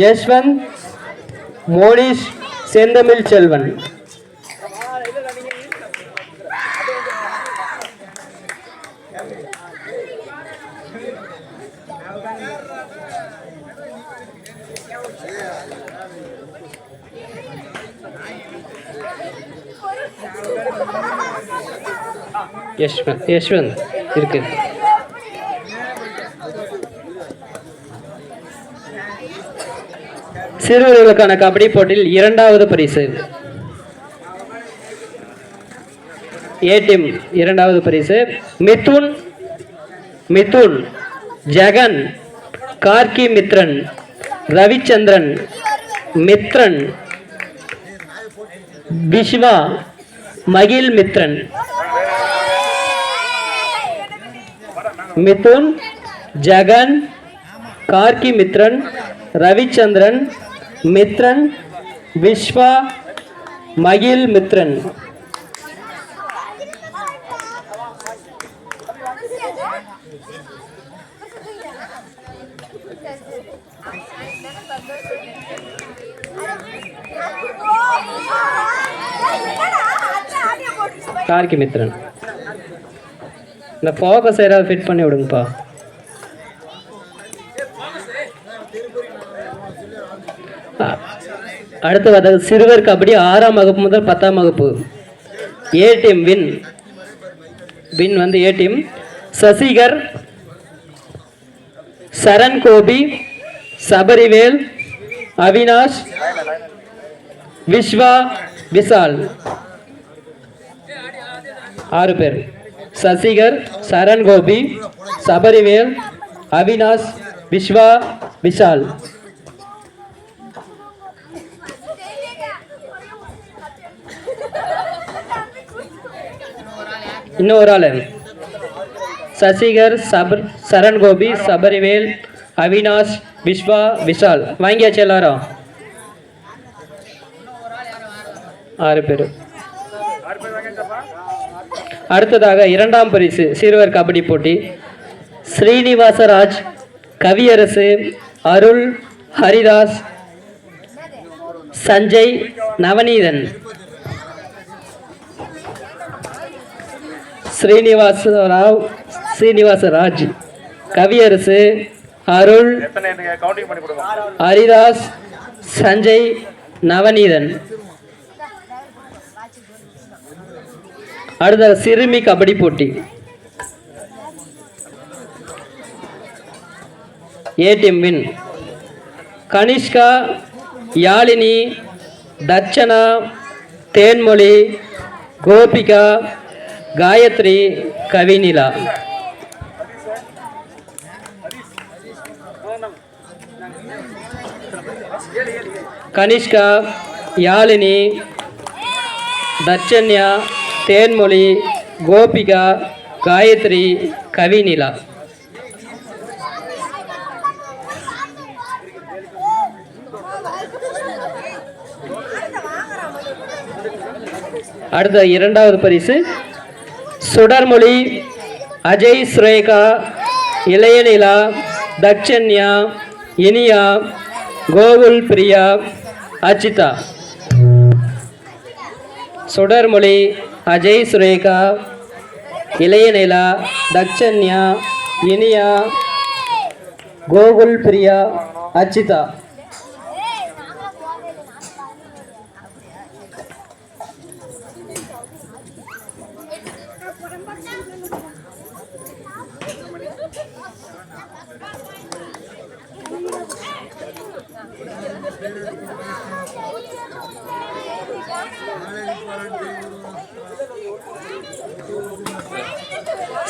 யஷ்வந்த் மோனிஷ் செந்தமிழ் செல்வன் யஷ்வந்த் யஷ்வந்த் இருக்கு சிறுவர்களுக்கான கபடி போட்டியில் இரண்டாவது பரிசு. ஏடிம் இரண்டாவது பரிசு. மிதுன் மிதுன் ஜெகன் கார்கி மித்ரன் ரவிச்சந்திரன் மித்ரன் விஷ்வா மகில் மித்ரன். மிதுன் ஜெகன் கார்கி மித்ரன் ரவிச்சந்திரன் மித்ரன் விஸ்வா மகில் மித்ரன். கார்கி மித்ரன். இந்த ஃபோக்கஸ் யாராவது ஃபிட் பண்ணி விடுங்கப்பா. அடுத்து அதாவது சிறுவர் கபடி ஆறாம் வகுப்பு முதல் பத்தாம் வகுப்பு. ஏ டீம் வின் வின் வந்து ஏ டீம் சசிகர் சரண் கோபி சபரிவேல் அவினாஷ் விஸ்வா விசால். ஆறு பேர். சசிகர் சரண் கோபி சபரிவேல் அவினாஷ் விஸ்வா விஷால். இன்னும் ஒரு ஆள். சசிகர் சபர் சரண் கோபி சபரிவேல் அவினாஷ் விஸ்வா விஷால். வாங்கியாச்சு எல்லாரும்? ஆறு பேர். அடுத்ததாக இரண்டாம் பரிசு சிறுவர் கபடி போட்டி. ஸ்ரீனிவாசராஜ் கவியரசு அருள் ஹரிதாஸ் சஞ்சய் நவநீதன். ஸ்ரீனிவாச ராவ் ஸ்ரீனிவாசராஜ். கவியரசு அருள் ஹரிதாஸ் சஞ்சய் நவநீதன். அடுத்த சிறுமி கபடி போட்டி. ஏ வின் கனிஷ்கா யாழினி தட்சணா தேன்மொழி கோபிகா காயத்ரி கவினிலா கனிஷ்கா யாழினி தட்சண்யா தேன்மொழி கோபிகா காயத்ரி கவினிலா அடுத்த இரண்டாவது பரிசு சுடர்மொழி அஜய் சுரேகா இளையநிலா தக்ஷன்யா இனியா கோகுல் பிரியா அச்சிதா சுடர்மொழி அஜய் சுரேகா இளையநிலா தக்ஷன்யா இனியா கோகுல் பிரியா அச்சிதா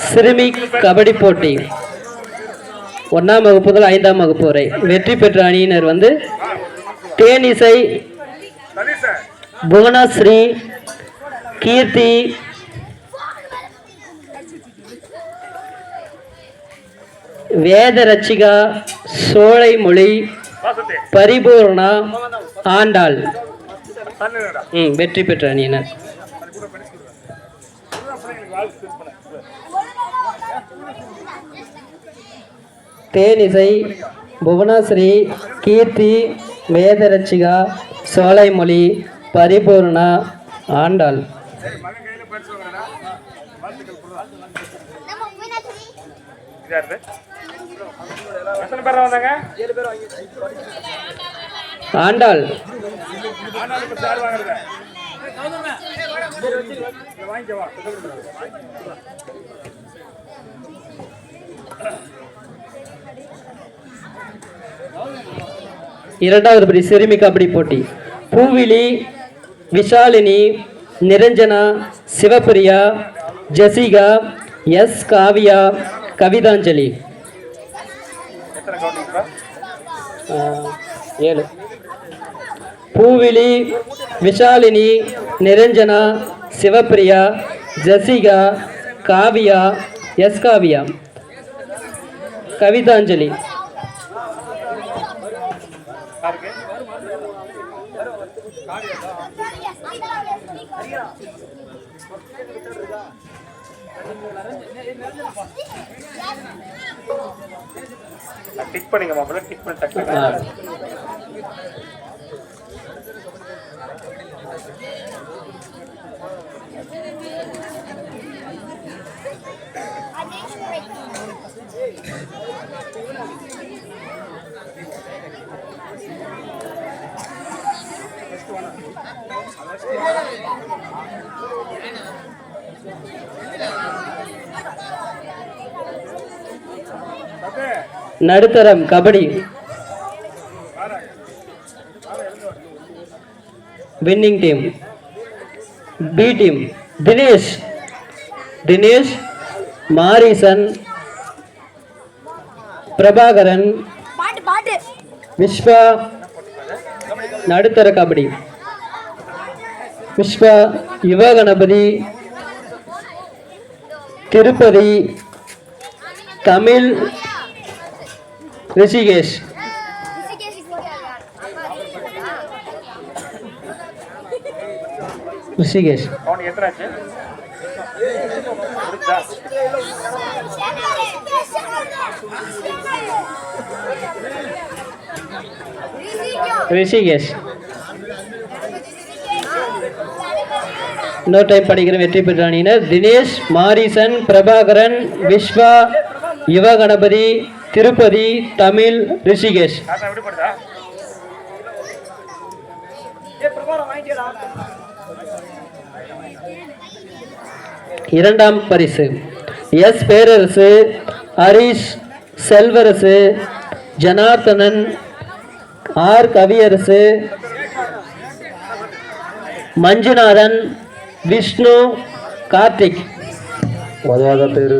சிறுமி கபடி போட்டி. ஒன்றாம் வகுப்பு முதல் ஐந்தாம் வகுப்பு வரை வெற்றி பெற்ற அணியினர் வந்து தேனிசை புவனாஸ்ரீ கீர்த்தி. வேத ரட்சிகா சோலைமொழி வாசத்தே பரிபூர்ணா ஆண்டாள். ம் வெற்றி பெற்ற அணியினர். தேனிசை புவனாஸ்ரீ கீர்த்தி வேதரட்சிகா சோலைமொழி பரிபூர்ணா ஆண்டாள். இதா இருக்கு எத்தனை பேர் வந்தாங்க? ஆண்டாள். இப்ப சார் வாங்குறது. இரண்டாவது படி சிறுமி கபடி போட்டி. பூவிழி விஷாலினி నిరంజన శివప్రియ జసిగ ఎస్ కావ్య కవితాంజలి. ఏడు. పూవిలి విశాలిని నిరంజన శివప్రియ జసిగ కావ్య ఎస్ కావ్య. కవితాంజలి. டிக் பண்ணுங்க மாப்பிள்ள டிக் பண்ணி டக்கு நடுத்தரம் kabaddi. Winning team B team Dinesh. Dinesh Marison Prabhakaran Viswa நடுத்தர கபடி. விஸ்வ யுவகணபதி திருப்பதி தமிழ் ரிஷிகேஷ். ரிஷிகேஷ். ரிஷிகேஷ். இன்னொரு டைம் படிக்கிற வெற்றி பெற்ற அணியினர் தினேஷ் மாரிசன் பிரபாகரன் விஸ்வா யுவ கணபதி திருப்பதி தமிழ் ரிஷிகேஷ். இரண்டாம் பரிசு. S Perarasu Harish Selvarasu Janarthanan R Kaviyarasu Manjunathan Vishnu Karthik. மதுவாக பேர்.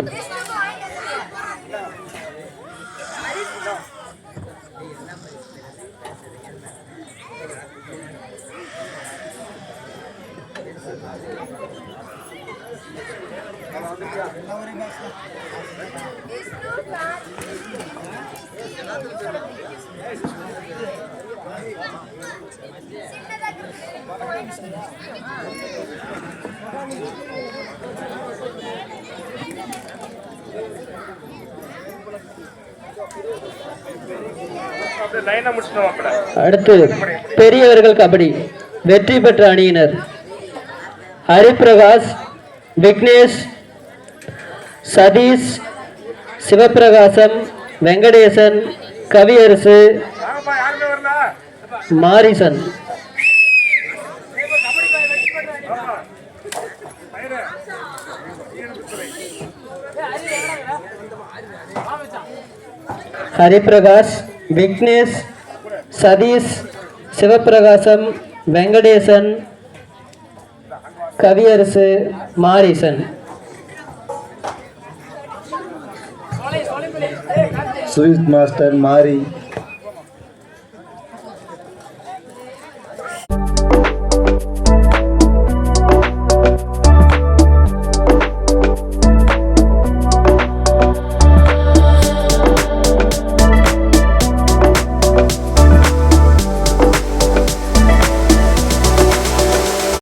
அடுத்து பெரியவர்கள் கபடி. வெற்றி பெற்ற அணியினர். Hariprakash Vignesh Sathish Sivaprakasam Venkatesan Kaviyarasu Morrison. Hariprakash Vignesh Sathish Sivaprakasam Venkatesan Kaviyarasu Morrison. Sweet master Mari.